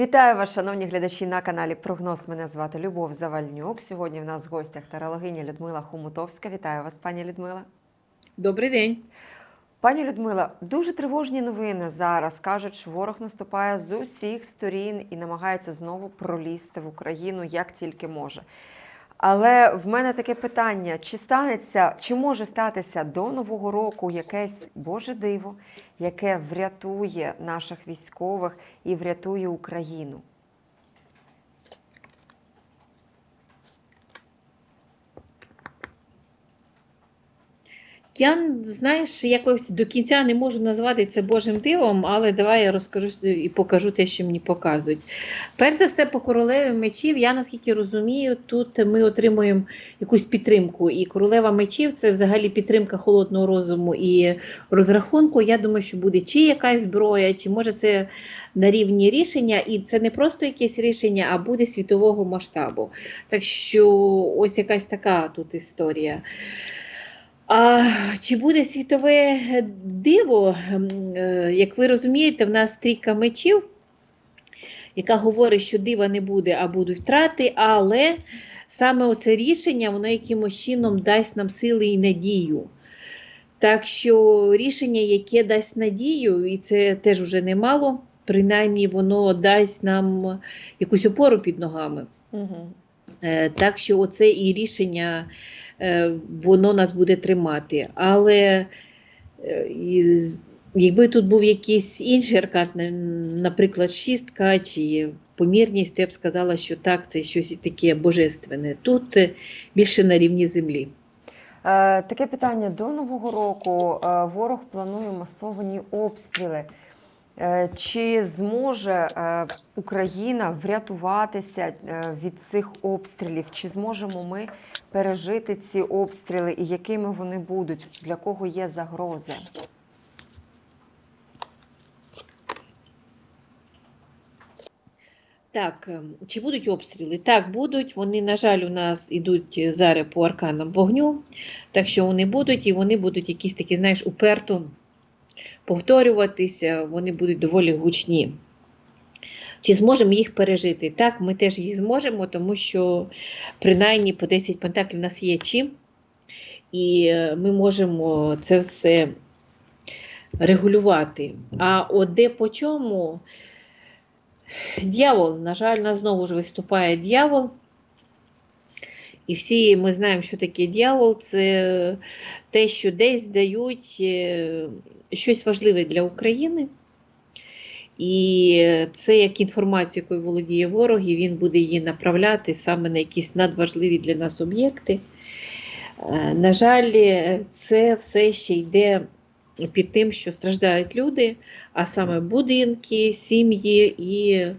Вітаю вас, шановні глядачі на каналі Прогноз. Мене звати Любов Завальнюк. Сьогодні в нас в гостях тарологиня Людмила Хомутовська. Вітаю вас, пані Людмила. Добрий день. Пані Людмила, дуже тривожні новини зараз. кажуть, що ворог наступає з усіх сторін і намагається знову пролізти в Україну як тільки може. Але в мене таке питання: чи станеться, чи може статися до нового року якесь Боже диво, яке врятує наших військових і врятує Україну? Я, знаєш, якось до кінця не можу назвати це Божим дивом, але давай я розкажу і покажу те, що мені показують. Перш за все, по королеві мечів, я наскільки розумію, тут ми отримуємо якусь підтримку. І королева мечів це взагалі підтримка холодного розуму і розрахунку. Я думаю, що буде чи якась зброя, чи може це на рівні рішення, і це не просто якесь рішення, а буде світового масштабу. Так що ось якась така тут історія. А чи буде світове диво? Е, Як ви розумієте, в нас трійка мечів, яка говорить, що дива не буде, а будуть втрати, але саме оце рішення, воно якимось чином дасть нам сили і надію. Так що рішення, яке дасть надію, і це теж вже немало, принаймні воно дасть нам якусь опору під ногами. Угу. Так що оце і рішення воно нас буде тримати. Але е, якби тут був якийсь інший аркад, наприклад, шістка чи помірність, то я б сказала, що так, це щось таке божественне. Тут е, більше на рівні землі. Е, таке питання до нового року. Е, ворог планує масовані обстріли. Е, чи зможе е, Україна врятуватися е, від цих обстрілів? Чи зможемо ми пережити ці обстріли і якими вони будуть? Для кого є загрози? Так, чи будуть обстріли? Так, будуть. Вони, на жаль, у нас ідуть зараз по арканам вогню, так що вони будуть, і вони будуть якісь такі, знаєш, уперто повторюватися, вони будуть доволі гучні. Чи зможемо їх пережити? Так, ми теж їх зможемо, тому що принаймні по 10 пентаклів у нас є чим, і е, ми можемо це все регулювати. А от де по чому? Дьявол, на жаль, нас знову ж виступає дьявол. І всі ми знаємо, що таке дьявол. Це те, що десь дають е, щось важливе для України. І це як інформацію, якою володіє ворог, і він буде її направляти саме на якісь надважливі для нас об'єкти. Е, На жаль, це все ще йде під тим, що страждають люди, а саме будинки, сім'ї і е,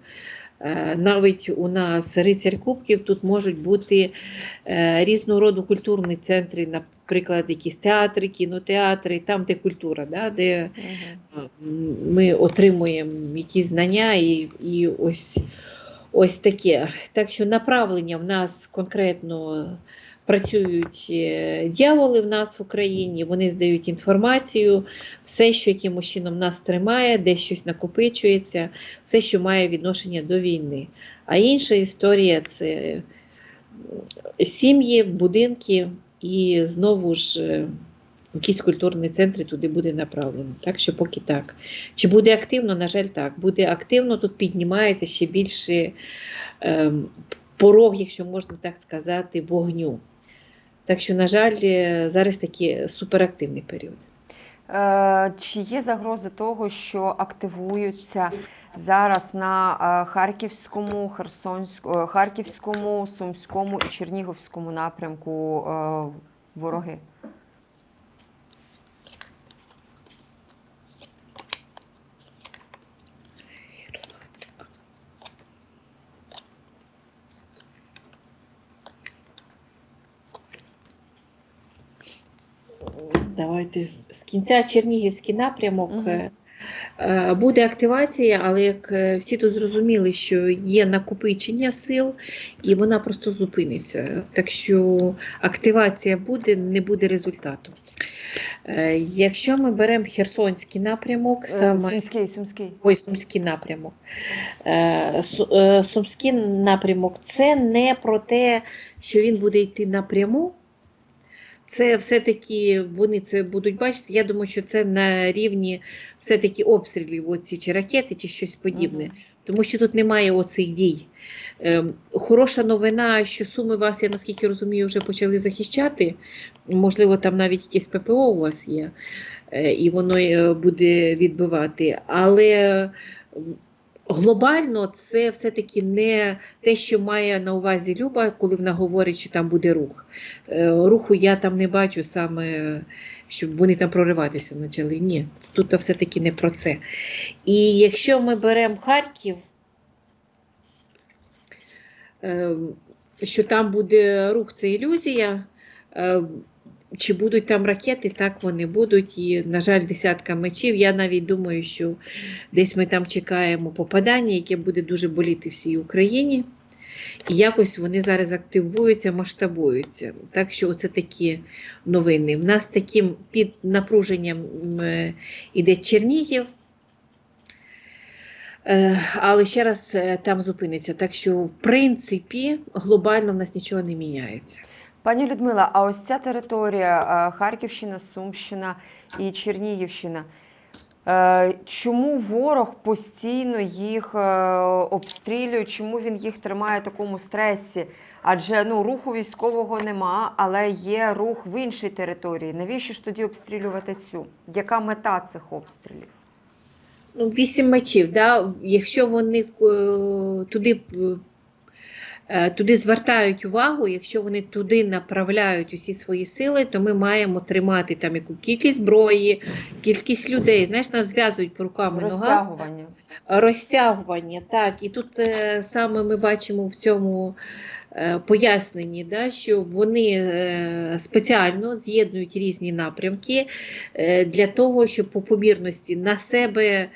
навіть у нас рицарь кубків тут можуть бути різного роду культурні центри, наприклад, якісь театри, кінотеатри, там, де культура, да, де Угу. м, ми отримуємо якісь знання і, і ось, ось таке. Так що направлення в нас конкретно працюють е, дьяволи в нас в Україні, вони здають інформацію, все, що якимось чином нас тримає, де щось накопичується, все, що має відношення до війни. А інша історія це сім'ї, будинки і знову ж. е, Якісь культурні центри туди буде направлено. Так що поки так. Чи буде активно? На жаль, так. Буде активно, тут піднімається ще більше ем, порог, якщо можна так сказати, вогню. Так що, на жаль, е, зараз такий суперактивний період. Е, Чи є загрози того, що активуються зараз на е, Харківському, Херсонському, Харківському, Сумському і Чернігівському напрямку е, вороги? Давайте з кінця Чернігівський напрямок. Мгм. Е, Буде активація, але як е, всі тут зрозуміли, що є накопичення сил, і вона просто зупиниться. Так що активація буде, не буде результату. Е, Якщо ми беремо Херсонський напрямок, саме Сумський, Сумський. Ой, Сумський напрямок. Су- Сумський напрямок це не про те, що він буде йти напряму. Це все-таки вони це будуть бачити. Я думаю, що це на рівні все-таки обстрілів, оці, чи ракети, чи щось подібне. Мгм. Тому що тут немає оцих дій. Ем, хороша новина, що Суми вас, я наскільки розумію, вже почали захищати. Можливо, там навіть якесь ППО у вас є, е, і воно е, буде відбивати. Але глобально це все-таки не те, що має на увазі Люба, коли вона говорить, що там буде рух. Е, Руху я там не бачу саме, щоб вони там прориватися почали. Ні, тут все-таки не про це. І якщо ми беремо Харків, е, що там буде рух, це ілюзія. Чи будуть там ракети, так вони будуть. І, на жаль, десятка мечів. Я навіть думаю, що десь ми там чекаємо попадання, яке буде дуже боліти всій Україні. І якось вони зараз активуються, масштабуються. Так що оце такі новини. В нас таким під напруженням е, іде Чернігів. Е, Але ще раз е, там зупиниться. Так що, в принципі, глобально в нас нічого не міняється. Пані Людмила, а ось ця територія е, Харківщина, Сумщина і Чернігівщина. е, Чому ворог постійно їх е, обстрілює? Чому він їх тримає в такому стресі? Адже ну руху військового нема, але є рух в іншій території. Навіщо ж тоді обстрілювати цю? Яка мета цих обстрілів? Ну, вісім мечів, да? якщо вони туди, туди звертають увагу, якщо вони туди направляють усі свої сили, то ми маємо тримати там яку кількість зброї, кількість людей. Знаєш, нас зв'язують по рукам і ногам. Розтягування. Розтягування, так. І тут е, саме ми бачимо в цьому е, поясненні, да, що вони е, спеціально з'єднують різні напрямки е, для того, щоб по помірності на себе.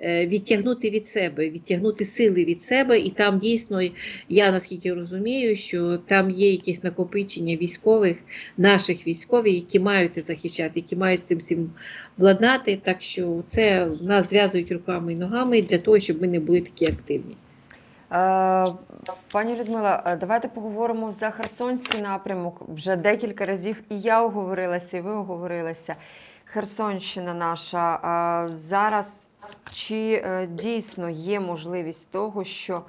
Е, Відтягнути від себе, відтягнути сили від себе, і там дійсно, я наскільки розумію, що там є якесь накопичення військових, наших військових, які мають це захищати, які мають цим всім владнати. Так що це нас зв'язують руками і ногами для того, щоб ми не були такі активні. Е, Пані Людмила, е, давайте поговоримо за Херсонський напрямок. Вже декілька разів і я оговорилася, і ви оговорилися. Херсонщина наша зараз чи е, дійсно є можливість того, що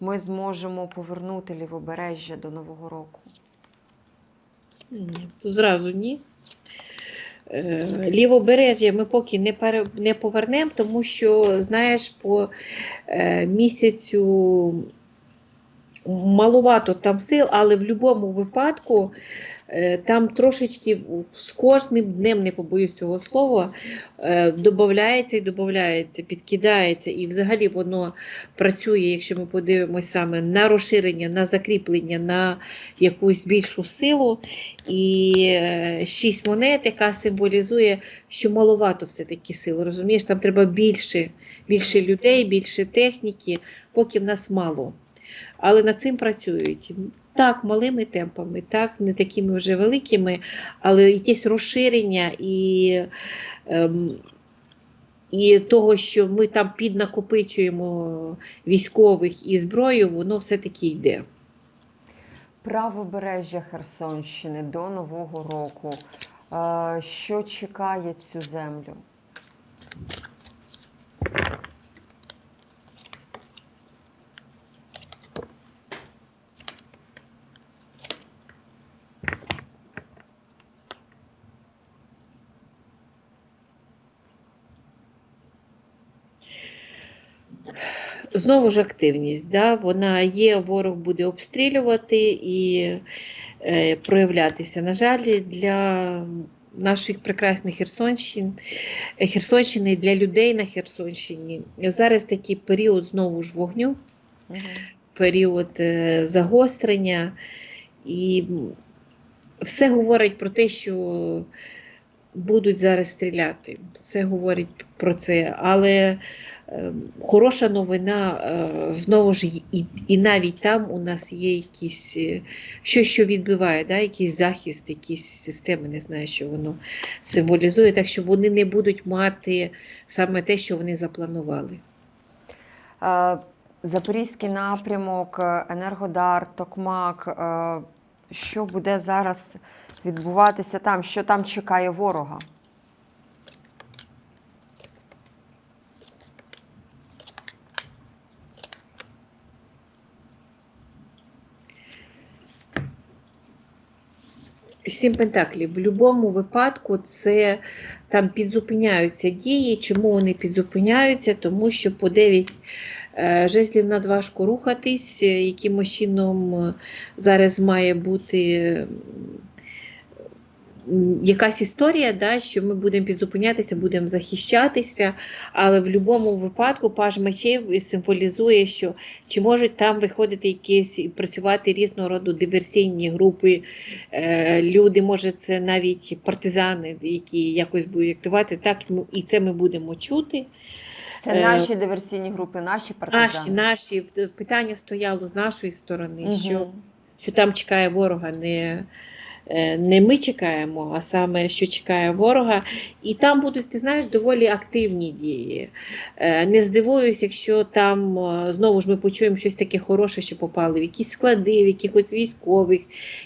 ми зможемо повернути лівобережжя до Нового року? Ні, то зразу ні. Е, Лівобережжя ми поки не, не повернемо, тому що, знаєш, по е, місяцю маловато там сил, але в будь-якому випадку там трошечки з кожним днем, не побоюсь цього слова, е, додається і додається, підкидається, і взагалі воно працює, якщо ми подивимося саме на розширення, на закріплення, на якусь більшу силу. І е, шість монет, яка символізує, що маловато все-таки сил. Розумієш, там треба більше, більше людей, більше техніки, поки в нас мало. Але над цим працюють. Так, малими темпами, так, не такими вже великими, але якесь розширення і, ем, і того, що ми там піднакопичуємо військових і зброю, воно все-таки йде. Правобережжя Херсонщини до Нового року. Е, Що чекає цю землю? Знову ж активність, да? вона є, ворог буде обстрілювати і е, проявлятися. На жаль, для наших прекрасних Херсонщин, е, Херсонщини, для людей на Херсонщині зараз такий період знову ж вогню, Мгм. період е, загострення, і все говорить про те, що будуть зараз стріляти. Все говорить про це. Але хороша новина, е, знову ж і, і навіть там у нас є якісь е, щось, що відбиває, да? якийсь захист, якісь системи, не знаю, що воно символізує, так що вони не будуть мати саме те, що вони запланували. Е, Запорізький напрямок, Енергодар, Токмак. Що буде зараз відбуватися там? Що там чекає ворога? Сім пентаклів. В будь-якому випадку це там підзупиняються дії. Чому вони підзупиняються? Тому що по 9 е, жезлів надважко рухатись, е, якимось чином е, зараз має бути якась історія, да, що ми будемо підзупинятися, будемо захищатися, але в будь-якому випадку паж мечей символізує, що чи можуть там виходити якісь і працювати різного роду диверсійні групи, е, люди, може, це навіть партизани, які якось будуть активувати. Так і це ми будемо чути. Це Е, наші диверсійні групи, наші Наші, партизани. наші питання стояло з нашої сторони, Мгм. що, що там чекає ворога, не, не ми чекаємо, а саме що чекає ворога. І там будуть, ти знаєш, доволі активні дії. Е, Не здивуюсь, якщо там е, знову ж ми почуємо щось таке хороше, що попали в якісь склади, в якихось військових,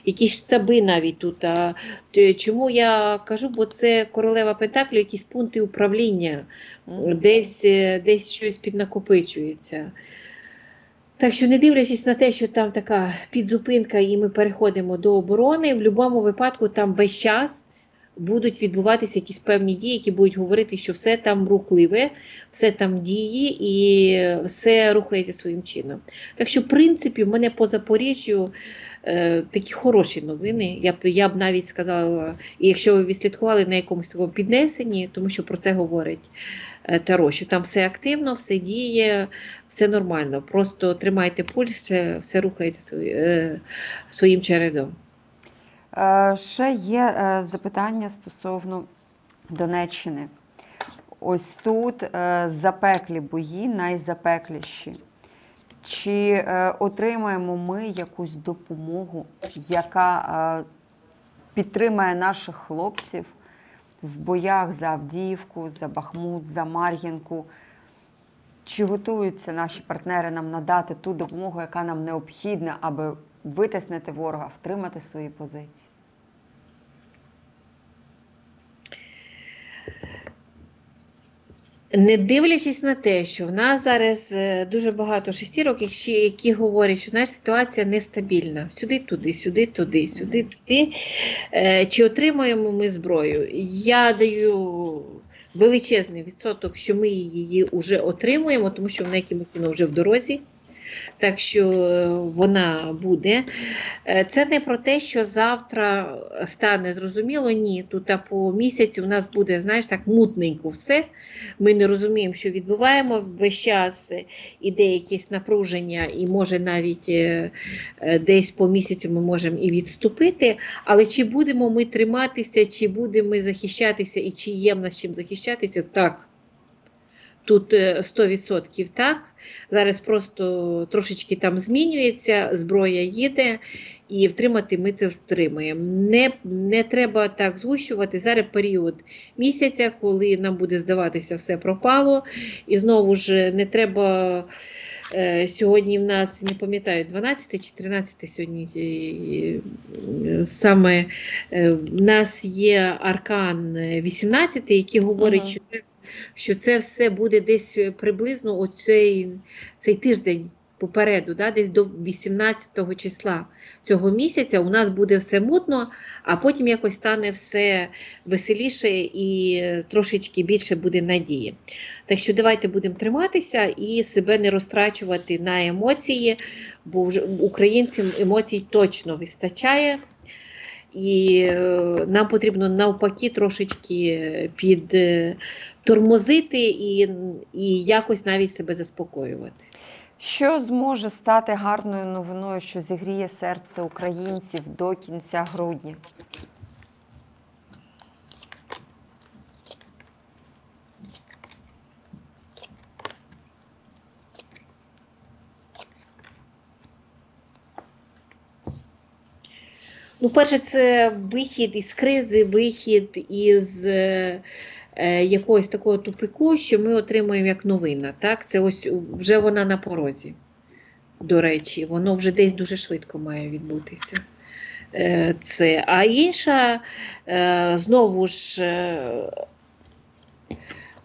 якісь штаби навіть тут. А, Чому я кажу? Бо це королева Пентаклів, якісь пункти управління десь, е, десь щось піднакопичується. Так що, не дивлячись на те, що там така підзупинка, і ми переходимо до оборони, в будь-якому випадку там весь час будуть відбуватися якісь певні дії, які будуть говорити, що все там рухливе, все там діє і все рухається своїм чином. Так що, в принципі, в мене по Запоріжжю е, такі хороші новини. Я б, я б навіть сказала, і якщо ви відслідкували на якомусь такому піднесенні, тому що про це говорить Таро, що там все активно, все діє, все нормально. Просто тримайте пульс, все, рухається е, своїм чередом. Е, Ще є е, запитання стосовно Донеччини. Ось тут е, запеклі бої, найзапекліші. Чи е, отримаємо ми якусь допомогу, яка е, підтримає наших хлопців в боях за Авдіївку, за Бахмут, за Мар'їнку? Чи готуються наші партнери нам надати ту допомогу, яка нам необхідна, аби витиснити ворога, втримати свої позиції? Не дивлячись на те, що в нас зараз е, дуже багато шестірок, які, які говорять, що наша ситуація нестабільна. Сюди, туди, сюди, туди, сюди, туди. Е, Чи отримуємо ми зброю? Я даю величезний відсоток, що ми її вже отримуємо, тому що вона якимось чином вже в дорозі. Так що е, вона буде. Е, Це не про те, що завтра стане зрозуміло. Ні, тут а по місяцю у нас буде, знаєш, так мутненько все. Ми не розуміємо, що відбуваємо. Весь час іде якесь напруження, і може навіть е, десь по місяцю ми можемо і відступити. Але чи будемо ми триматися, чи будемо ми захищатися, і чи є в нас чим захищатися? Так. Тут е, 100% так. Зараз просто трошечки там змінюється, зброя їде, і втримати ми це втримаємо. Не, не треба так згущувати. Зараз період місяця, коли нам буде здаватися, все пропало. І знову ж не треба. е, Сьогодні в нас, не пам'ятаю, 12 чи 13 сьогодні е, е, саме е, в нас є аркан 18, який говорить, Ага. що це що це все буде десь приблизно оцей цей тиждень попереду, да, десь до 18 числа цього місяця у нас буде все мутно, а потім якось стане все веселіше і е, трошечки більше буде надії. Так що давайте будемо триматися і себе не розтрачувати на емоції, бо українцям емоцій точно вистачає. І е, нам потрібно навпаки трошечки під е, тормозити і, і якось навіть себе заспокоювати. Що зможе стати гарною новиною, що зігріє серце українців до кінця грудня? Ну, перше, це вихід із кризи, вихід із е, якогось такого тупику, що ми отримуємо як новина. Так? Це ось вже вона на порозі. До речі, воно вже десь дуже швидко має відбутися. Е, це. А інша, е, знову ж, е,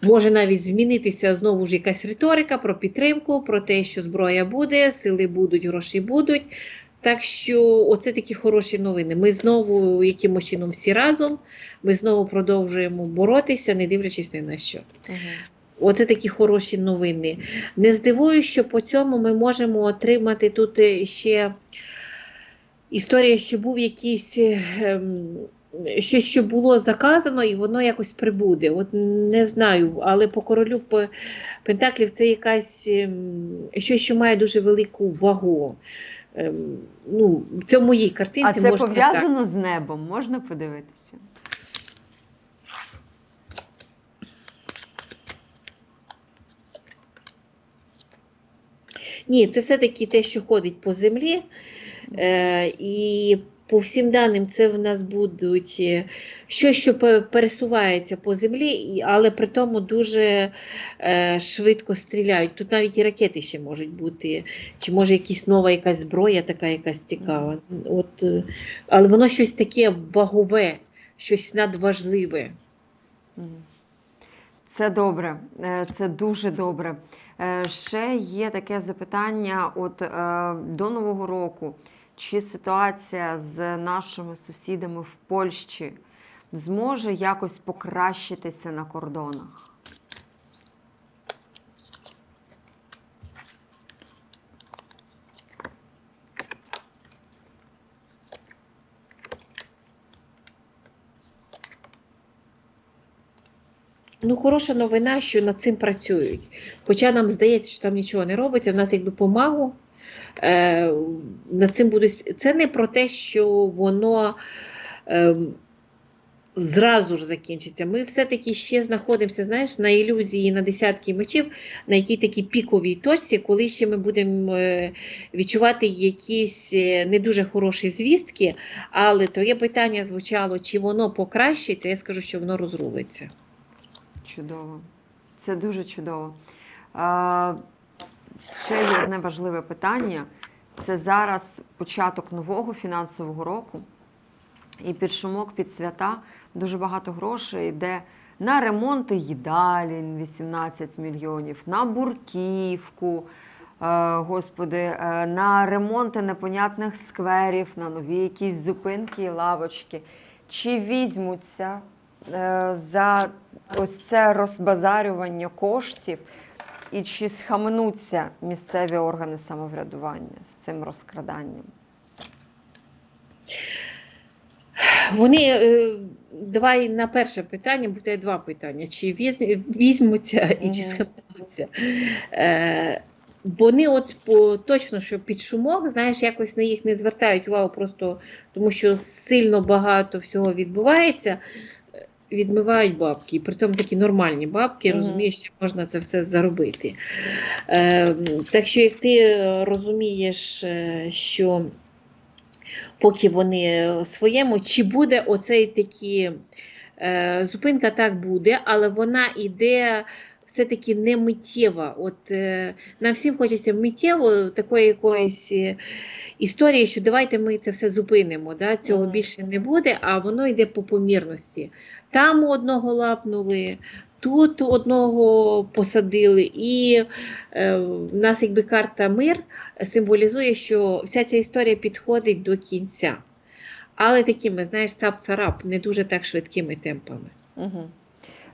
може навіть змінитися знову ж якась риторика про підтримку, про те, що зброя буде, сили будуть, гроші будуть. Так що оце такі хороші новини. Ми знову якимось чином всі разом, ми знову продовжуємо боротися, не дивлячись ні на що. Угу. Оце такі хороші новини. Не здивуюсь, що по цьому ми можемо отримати тут е, ще історія, що був якийсь. ем, Щось, що було заказано, і воно якось прибуде. От не знаю, але по королю Пентаклів це якась ем, щось, що має дуже велику вагу. Ем, Ну, це в моїй А це можна так. пов'язано з небом, можна подивитися. Ні, це все-таки те, що ходить по землі. Е, і по всім даним, це в нас будуть е, щось, що пересувається по землі, але при тому дуже е, швидко стріляють. Тут навіть і ракети ще можуть бути, чи може якась нова якась зброя, така якась цікава. От, е, але воно щось таке вагове, щось надважливе. Це добре, це дуже добре. Ще є таке запитання: от до Нового року, чи ситуація з нашими сусідами в Польщі зможе якось покращитися на кордонах? Ну, хороша новина, що над цим працюють. Хоча нам здається, що там нічого не робиться, в нас якби помагу. Е, над цим будуть... Це не про те, що воно е, зразу ж закінчиться. Ми все-таки ще знаходимося, знаєш, на ілюзії на десятки мечів, на якій такій піковій точці, коли ще ми будемо е, відчувати якісь е, не дуже хороші звістки. Але твоє питання звучало, чи воно покращиться, я скажу, що воно розрулиться. Чудово. Це дуже чудово. А, ще є одне важливе питання. Це зараз початок нового фінансового року. І під шумок, під свята дуже багато грошей йде на ремонти їдалень 18 мільйонів, на бурківку, е, господи, е, на ремонти непонятних скверів, на нові якісь зупинки і лавочки. Чи візьмуться е, за ось це розбазарювання коштів, і чи схаменуться місцеві органи самоврядування з цим розкраданням? Вони е, давай на перше питання, буде два питання: чи візьмуться і чи схаменуться. Е, вони от по точно, що під шумок, знаєш, якось на їх не звертають увагу, просто тому що сильно багато всього відбувається. Відмивають бабки, і притом такі нормальні бабки, розумієш, що можна це все заробити. Е, так що, як ти розумієш, е, що поки вони в своєму, чи буде оцей такі е, зупинка так буде, але вона іде все-таки не миттєва. От е, нам всім хочеться миттєво такої якоїсь е, історії, що давайте ми це все зупинимо. Да? Цього більше не буде, а воно йде по помірності. Там одного лапнули. Тут одного посадили, і е, в нас якби карта мир символізує, що вся ця історія підходить до кінця. Але такими, знаєш, цап-царап, не дуже так швидкими темпами. Угу.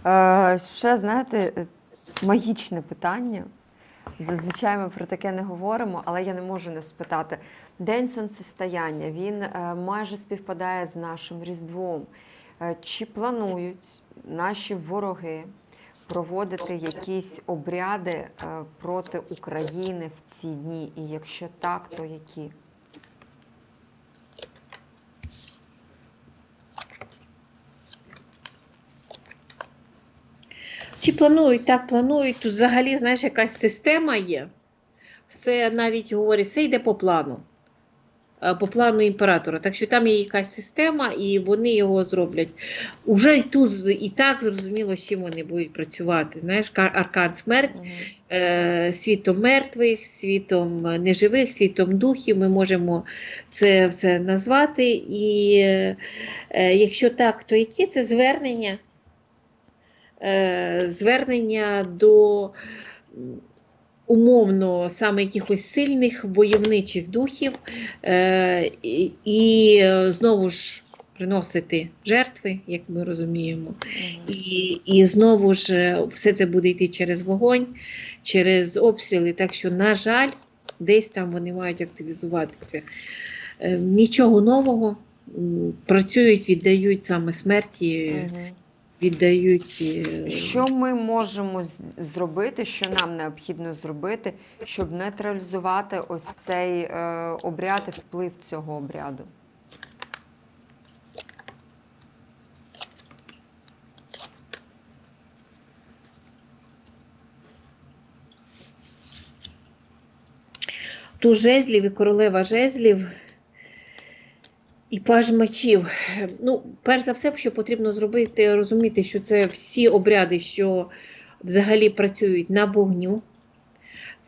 Е, ще, знаєте, магічне питання. Зазвичай ми про таке не говоримо, але я не можу не спитати. День сонцестояння він е, майже співпадає з нашим Різдвом. Е, Чи планують наші вороги проводити якісь обряди е, проти України в ці дні? І якщо так, то які? Чи планують, так планують. Тут взагалі, знаєш, якась система є. Все навіть говорить, все йде по плану. Е, по плану імператора. Так що там є якась система, і вони його зроблять. Уже і тут і так зрозуміло, з чим вони будуть працювати. Знаєш, аркан смерть, е, світом мертвих, світом неживих, світом духів. Ми можемо це все назвати. І е, якщо так, то які це звернення? Звернення до умовно саме якихось сильних войовничих духів, е, і, знову ж приносити жертви, як ми розуміємо. І, і знову ж е, все це буде йти через вогонь, через обстріли. Так що, на жаль, десь там вони мають активізуватися. Е, Нічого нового. Працюють, віддають саме смерті, Мгм. Віддають. е, Що ми можемо зробити, що нам необхідно зробити, щоб нейтралізувати ось цей е, обряд і вплив цього обряду? ту жезлів і королева жезлів і паж мечів. Ну, перш за все, що потрібно зробити, розуміти, що це всі обряди, що взагалі працюють на вогню.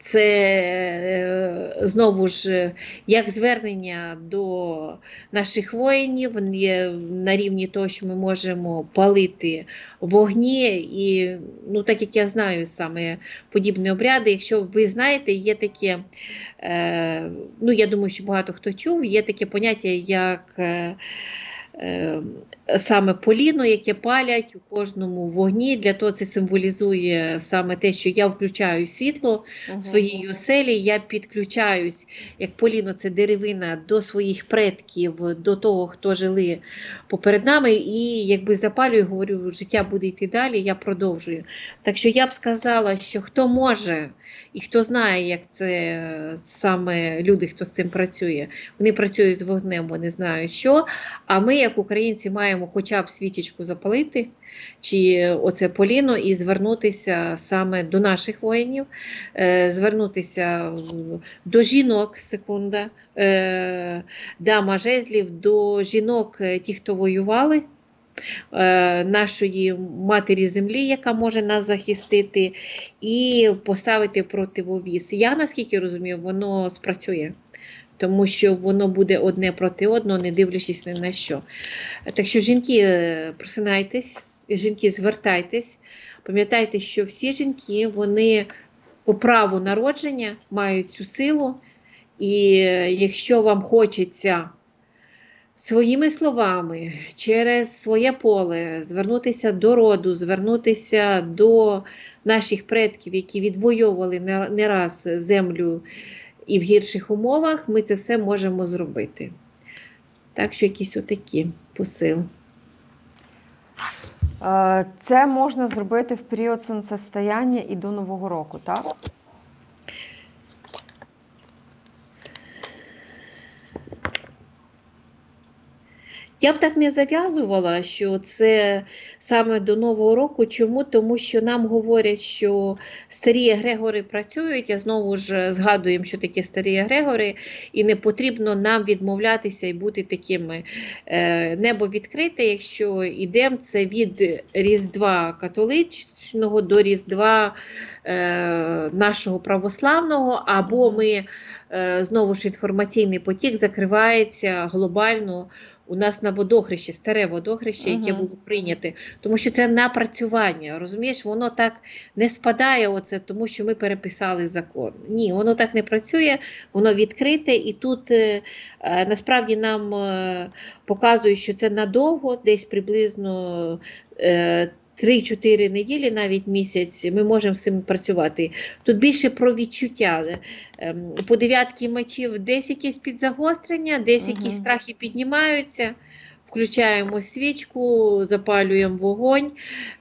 Це е, знову ж як звернення до наших воїнів на рівні того, що ми можемо палити вогні. І ну, так як я знаю саме подібні обряди, якщо ви знаєте, є таке, е, ну я думаю, що багато хто чув, є таке поняття, як е, саме поліно, яке палять у кожному вогні. Для того це символізує саме те, що я включаю світло в своїй оселі, я підключаюсь, як поліно, це деревина, до своїх предків, до того, хто жили поперед нами, і якби запалюю, говорю, життя буде йти далі, я продовжую. Так що я б сказала, що хто може і хто знає, як це саме люди, хто з цим працює, вони працюють з вогнем, вони знають що. А ми, як українці, маємо хоча б свічечку запалити, чи оце поліно, і звернутися саме до наших воїнів, е, звернутися до жінок, секунда, е, дама жезлів, до жінок, е, ті, хто воювали. Нашої матері землі, яка може нас захистити, і поставити противовіз. Я наскільки розумію, воно спрацює, тому що воно буде одне проти одного, не дивлячись ні на що. Так що, жінки, е, просинайтесь, жінки, звертайтесь. Пам'ятайте, що всі жінки, вони по праву народження мають цю силу, і е, якщо вам хочеться своїми словами через своє поле звернутися до роду, звернутися до наших предків, які відвоювали не не раз землю і в гірших умовах, ми це все можемо зробити. Так що якісь отакі посил. Е, Це можна зробити в період сонцестояння і до Нового року, так? Я б так не зав'язувала, що це саме до Нового року. Чому? Тому що нам говорять, що старі егрегори працюють, а знову ж згадуємо, що таке старі егрегори, і не потрібно нам відмовлятися і бути такими. Е, Небо відкрите, якщо йдемо, це від Різдва католичного до Різдва е, нашого православного, або ми знову ж інформаційний потік закривається глобально у нас на водохрещі, старе водохреще, яке Мгм. було прийняте, тому що це напрацювання. Розумієш, воно так не спадає, оце, тому що ми переписали закон. Ні, воно так не працює, воно відкрите, і тут е, е, насправді нам е, показують, що це надовго, десь приблизно. Е, 3-4 неділі, навіть місяць, ми можемо з цим працювати. Тут більше про відчуття. Ем, По дев'ятки мечів десь якесь підзагострення, десь якісь страхи піднімаються. Включаємо свічку, запалюємо вогонь,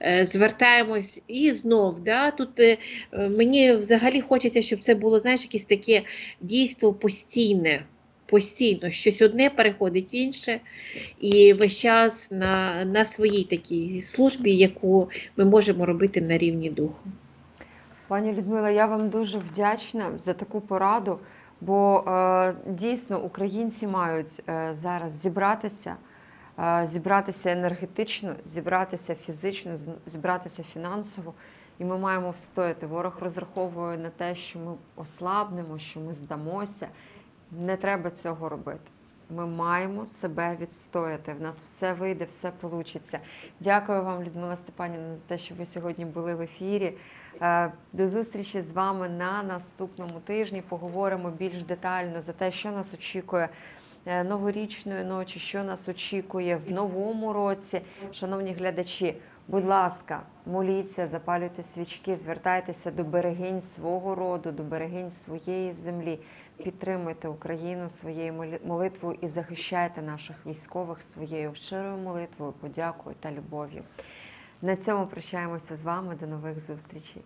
е, звертаємось і знов. Да, тут е, мені взагалі хочеться, щоб це було знаєш, якесь таке дійство постійне. Постійно щось одне переходить в інше, і весь час на, на своїй такій службі, яку ми можемо робити на рівні духу. Пані Людмила, я вам дуже вдячна за таку пораду. Бо е, дійсно українці мають е, зараз зібратися, е, зібратися енергетично, зібратися фізично, зібратися фінансово. І ми маємо встояти. Ворог розраховує на те, що ми ослабнемо, що ми здамося. Не треба цього робити. Ми маємо себе відстояти. В нас все вийде, все вийде. Дякую вам, Людмила Степанівна, за те, що ви сьогодні були в ефірі. Е, До зустрічі з вами на наступному тижні. Поговоримо більш детально за те, що нас очікує е, новорічної ночі, що нас очікує в новому році. Шановні глядачі, будь ласка, моліться, запалюйте свічки, звертайтеся до берегинь свого роду, до берегинь своєї землі. Підтримуйте Україну своєю молитвою і захищайте наших військових своєю щирою молитвою, подякою та любов'ю. На цьому прощаємося з вами. До нових зустрічей.